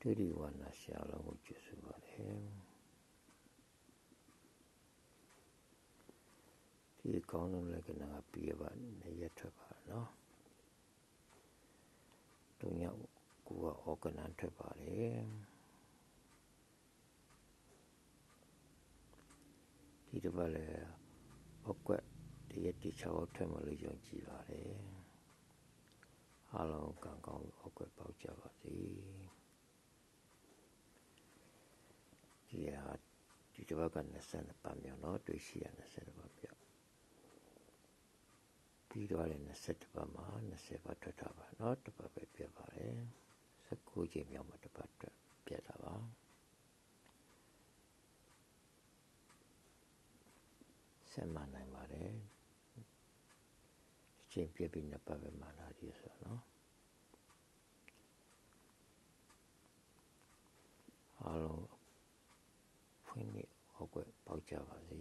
ဒိဋ္ဌိဝါနာရှာလုံးကိုကျေစုပါတယ်ဒီကောင်းလုံးလက္ခဏာကပြရပါနေရထွက်ပါနော်တုံညကိုကဩကနန်ထွက်ပါတယ်ဒီတစ်ပတ်လည်းဩကွက်တရက်တိချောက်ထွက်မလို့ယုံကြည်ပါတယ်အားလုံးကံကောင်းဩကွက်ပေါက်ကြပါစေ ရှိရဟာဒီတစ်ပတ်က20ပတ်မြောက်နော်တွေ့ရှိရ20ပတ်မြောက်ပြီးတော့လည်း20ပတ်မှာ20ပတ်ထွက်တာပါနော်တစ်ပတ်ပဲပြတ်ပါတယ်19ချိန်မြောက်မှာတစ်ပတ်ထွက်ပြတ်တာပါဆက်မှန်နိုင်ပါတယ်ဒီချိန်ပြည့်ပြီးနှစ်ပတ်ပဲမှလာရည်ဆိုတော့နော် ကြပါစေ